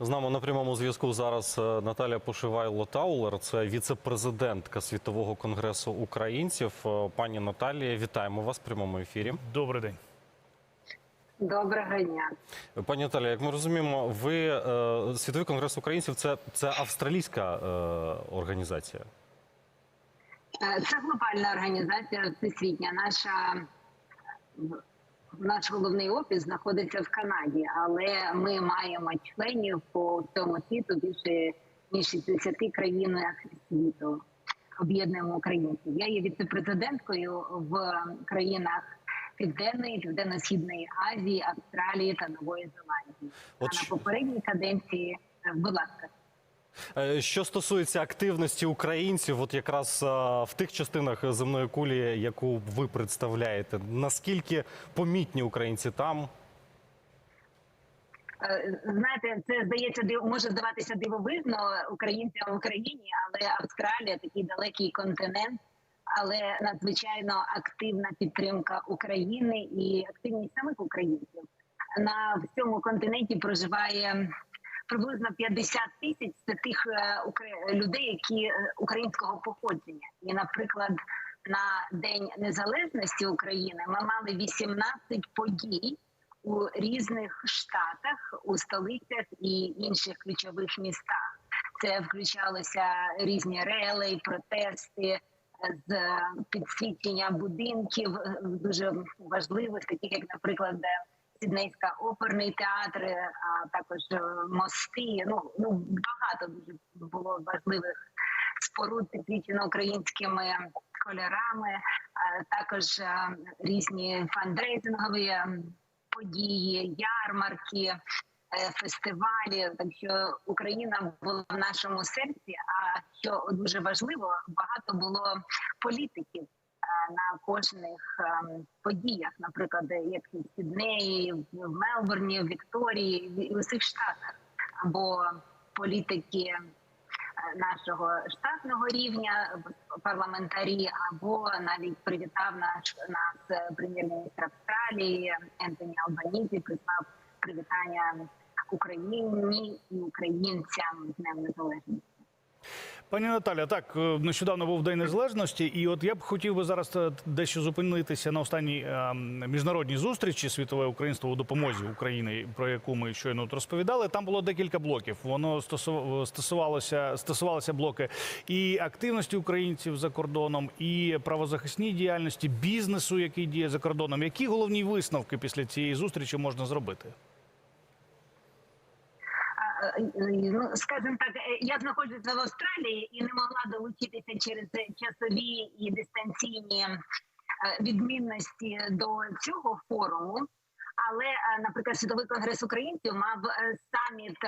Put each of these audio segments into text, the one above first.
З нами на прямому зв'язку зараз е, Наталя Пошивайло Таулер, це віце-президентка Світового конгресу українців. Е, Пані Наталія, вітаємо вас в прямому ефірі. Добрий день. Доброго дня. Пані Наталія, як ми розуміємо, ви е, Світовий конгрес українців це, це австралійська е, організація. Е, Це глобальна організація всесвітня. Наша наш головний офіс знаходиться в Канаді, але ми маємо членів по всьому світу більше ніж 60 країнах світу. Об'єднуємо українців. Я є віце-президенткою в країнах Південної, Південно-Східної Азії, Австралії та Нової Зеландії. От а на попередній каденції, будь ласка. Е, Що стосується активності українців, от якраз е, в тих частинах земної кулі, яку ви представляєте, наскільки помітні українці там? Е, Знаєте, це здається може здаватися дивовижно українцям в Україні, але Австралія такий далекий континент, але надзвичайно активна підтримка України і активність самих українців на всьому континенті проживає. Приблизно 50 тисяч це тих е, людей, які е, українського походження. І, наприклад, на День Незалежності України ми мали 18 подій у різних штатах, у столицях і інших ключових містах. Це включалося різні релей, протести е, з підсвічення будинків дуже важливих, таких як, наприклад, Сіднейська оперний театр, е, а також е, мости. Ну ну багато дуже було важливих споруд підсвічено українськими кольорами, а також е, різні фандрейзингові події, ярмарки, фестивалі. Так що Україна була в нашому серці. А що дуже важливо, багато було політиків. На кожних ем, подіях, наприклад, як в Сіднеї, в Мелбурні, в Вікторії, в- усіх штатах, або політики е, нашого штатного рівня, парламентарі, або навіть привітав наш нас прем'єр-міністр Австралії Ентоні Албанізі, прислав привітання Україні і українцям з Днем Незалежності. Пані Наталя, так е, нещодавно був День Незалежності, і от я б хотів би зараз е, дещо зупинитися на останній е, міжнародній зустрічі світове українство у допомозі України, про яку ми щойно розповідали. Там було декілька блоків. Воно стосувалося стосувалося блоки і активності українців за кордоном, і правозахисній діяльності, бізнесу, який діє за кордоном. Які головні висновки після цієї зустрічі можна зробити? Е, ну скажімо так, е, я знаходжуся в Австралії і не могла долучитися через е, часові і дистанційні відмінності до цього форуму. Але, наприклад, світовий конгрес українців мав саміт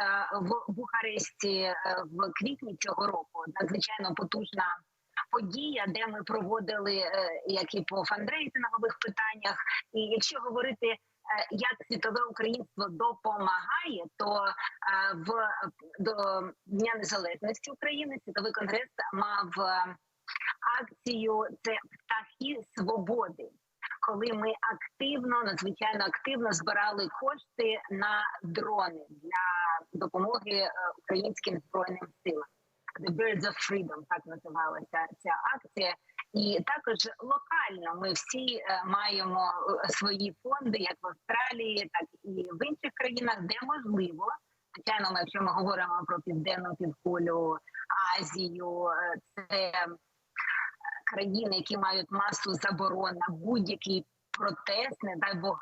в Бухаресті в квітні цього року. Надзвичайно потужна подія, де ми проводили як і по фандрейзингових питаннях. І якщо говорити як світове українство допомагає, то е, в до Дня Незалежності України світовий конгрес мав е, акцію це птахи свободи. Коли ми активно, надзвичайно активно збирали кошти на дрони для допомоги е, українським збройним силам. The Birds of Freedom, так називалася ця акція. І також локально ми всі е, маємо е, свої фонди, як в Австралії, так і в інших країнах, де можливо. Звичайно, ми, якщо ми говоримо про південну півкулю, Азію, е, це країни, які мають масу заборон на будь-який протест, не дай Бог,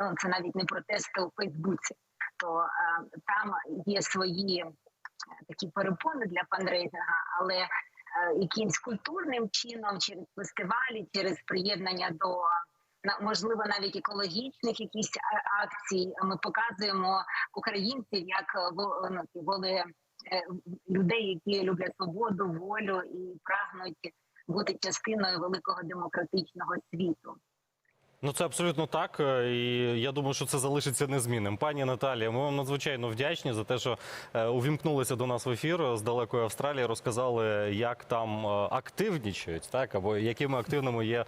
ну це навіть не протести у Фейсбуці, то там є свої такі перепони для фандрейзинга, але якимсь культурним чином, через фестивалі, через приєднання до можливо навіть екологічних якісь е, акцій, ми показуємо українців як е, ну, воли е, людей, які люблять свободу, волю і прагнуть бути частиною великого демократичного світу. Ну це абсолютно так. е, І я думаю, що це залишиться незмінним. Пані Наталія, ми вам надзвичайно вдячні за те, що е, увімкнулися до нас в ефір з далекої Австралії. Розказали, як там е, активнічають, так або якими активними є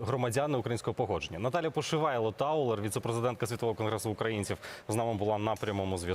громадяни українського походження. Наталя Пошивайло Таулер, віцепрезидентка Світового конгресу українців, з нами була на прямому зв'язку.